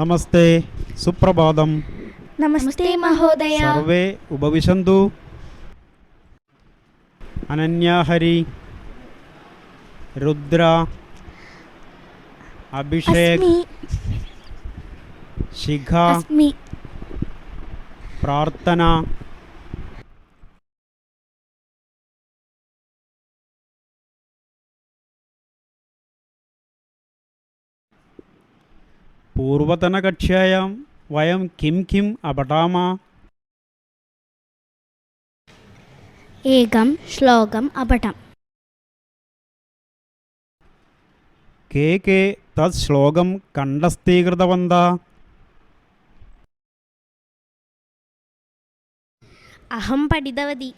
നമസ്തേ സുപ്രഭാതം. നമസ്തേ മഹോദയ. സർവേ ഉപവിശന്തു. അനന്യാഹരി രുദ്ര അഭിഷേക് ശിഖ പ്രാർത്ഥന पूर्वतनकक्ष्यायां वयं किं किम् अपठाम एकं श्लोकम् अपठम् के के तत् श्लोकं कण्ठस्थीकृतवन्तः अहं पठितवती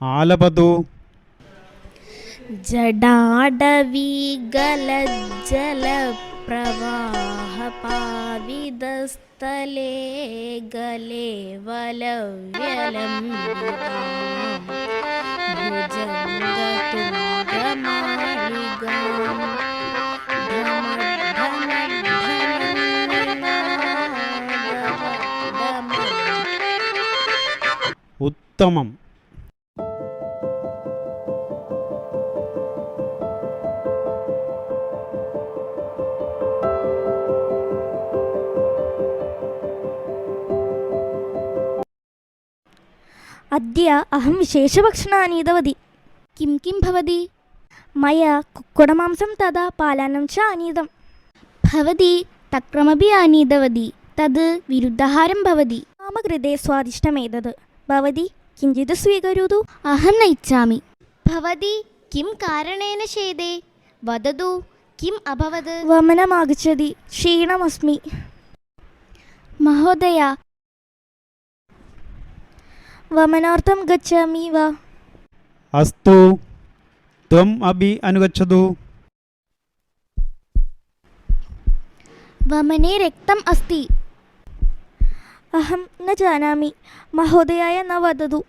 आलपतु जडाडवीगलज्जलप्रवाहपाविदस्थले गले वलव्यलं भुजङ्गतुङ्गमालिगाम् उत्तमम् अद्य अहं विशेषभक्षणम् आनीतवती किं किं भवति मया कुक्कुटमांसं तथा पालानं च आनीतं भवती तक्रमपि आनीतवती तद् विरुद्धाहारं भवति मम कृते स्वादिष्टमेतत् भवती किञ्चित् स्वीकरोतु अहं न इच्छामि भवती किं कारणेन शेदे वदतु किम् अभवत् वमनमागच्छति क्षीणमस्मि महोदय వమనార్థం గచ్చామి వా అస్తు త్వం అభి అనుగచ్చదు వమనే రక్తం అస్తి అహం న జానామి మహోదయాయ న వదదు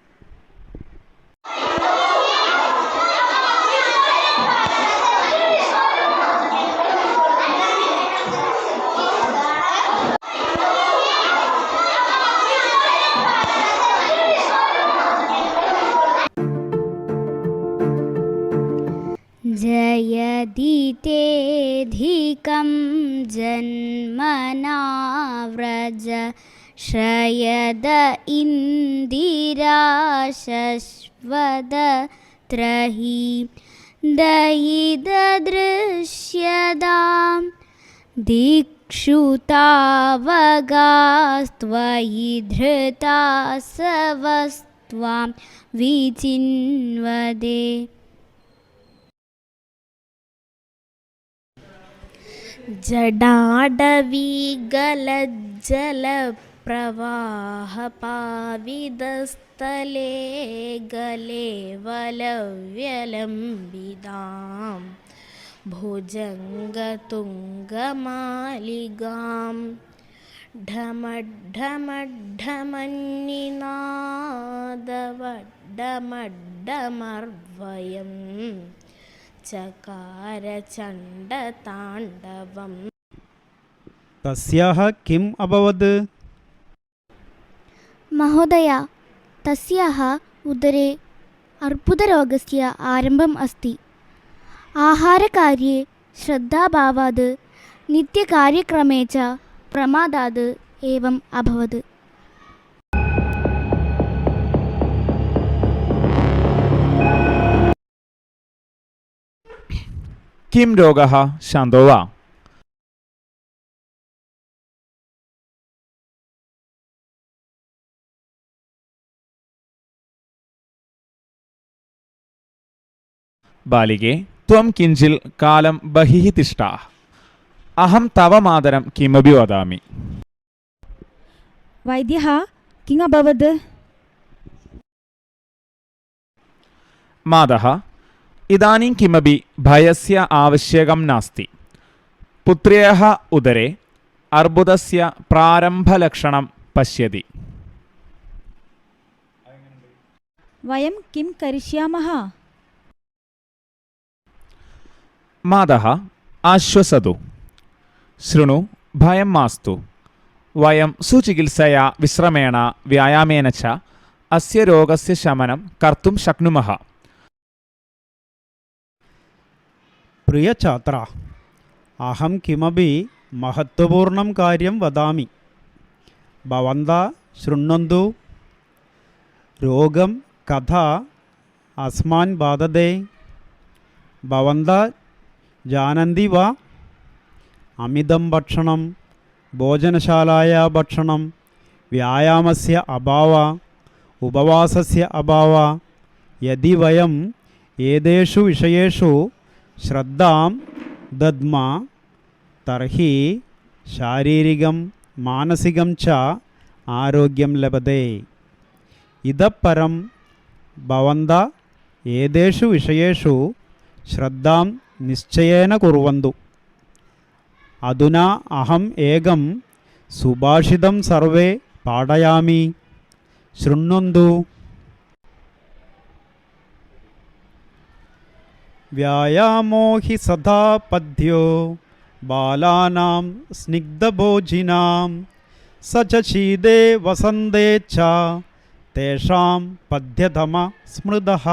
Oh जयदितेऽधिकं जन्मना व्रज श्रयद इन्दिरा शश्वदत्रहि दयिददृश्यदां दिक्षु तावगास्त्वयि धृता सवस्त्वां विचिन्वदे जडाडवीगलज्जलप्रवाहपाविदस्थले गले वलव्यलम्बिदां भुजङ्गतुङ्गमालिगां ढमढमढमन्निनादवड्डमड्डमर्वयम् चकारचण्डताण्डवम् तस्याः किम् अभवत् महोदय तस्याः उदरे अर्बुदरोगस्य आरम्भम् अस्ति आहारकार्ये श्रद्धाभावात् नित्यकार्यक्रमे च प्रमादात् एवम् अभवत् കിം രോഗ ശാന്തോ വാ ബാലികെ ത്വം കിഞ്ചിൽ കാലം ബഹിഃ തിഷ്ട അഹം തവ മാതരം കിമപി വദാമി വൈദ്യ കിം അഭവത്. മാതഃ ഇതാനും കിമപി ഭയസ്യ ആവശ്യകം നാസ്തി. പുത്ര്യേഹ ഉദരെ അർബുദസ്യ പ്രാരംഭലക്ഷണം പശ്യതി. വയം കിം കരിഷ്യാമഹ? മാതഃ ആശ്വസതു. ശൃണു ഭയം മാസ്തു. വയം സുചികിത്സയാ വിശ്രമേണ വ്യായാമേന ച. അസ്യ രോഗസ്യ ശമനം കർത്തും ശക്നുമഹ. ശക്നുമഃ പ്രിയഛാത്ര അഹം കിമപി മഹത്വപൂർണം കാര്യം വദാമി. ഭവന്ത ശൃണ്വന്തു രോഗം കഥ അസ്മാൻ ബാധതേ. ഭവന്ത ജാനന്തി വ അമിതം ഭക്ഷണം ഭോജനശാലായ ഭക്ഷണം വ്യായാമസ്യ അഭാവ ഉപവാസസ്യ അഭാവ യതി വയം ഏതേഷു വിഷയേഷു శ్రద్ధాం దద్మ తర్హి శారీరకం మానసికం చ ఆరోగ్యం లభతే. ఇదపరం భవంత ఏదేషు విషయూ శ్రద్ధాం నిశ్చయన కుర్వందు. అధునా అహం ఏకం సుభాషితం సర్వే పాడయామి శృణ్వందు व्यायामो हि सदा पद्यो। बालानां स्निग्धभोजिनां स च शीदे वसन्दे च तेषां पद्यतम स्मृदः